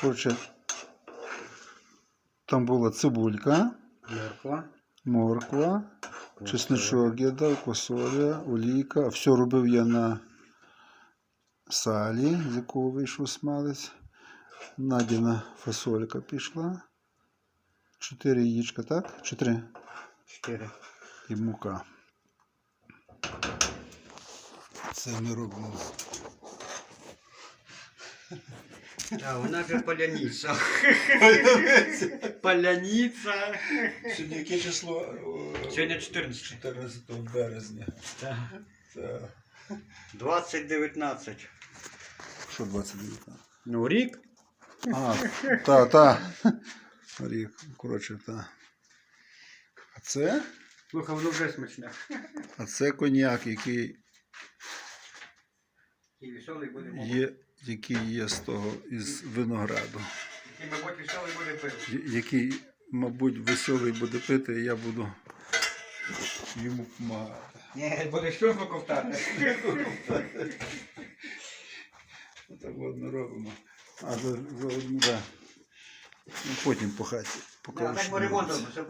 коротше, там була цибулька, Морква. морква, чесничок я дав, косоля, олійка. Все робив я на салі, з якого вийшов смалець. Надіна фасолька пішла. Чотири яєчка, так? Чи три? Чотири. І мука. Це ми робимо. А, вона же поляниця. Поляниця. Сьогодні яке число? Сьогодні 14. 14 березня. Так. Так. 2019. Що 29? Ну, рік. А, та, та. Рік, коротше, та. А це? Слухай, воно вже смачне. А це коньяк, який І веселий буде мов. є, який є з того із винограду. І, мабуть, веселий буде пив. Я- Який, мабуть, веселий буде пити, і я буду йому допомагати. Ні, буде що ковтати. Так от робимо. А, за, за одну, да. Ну, потім по хаті. Покажу. що робиться.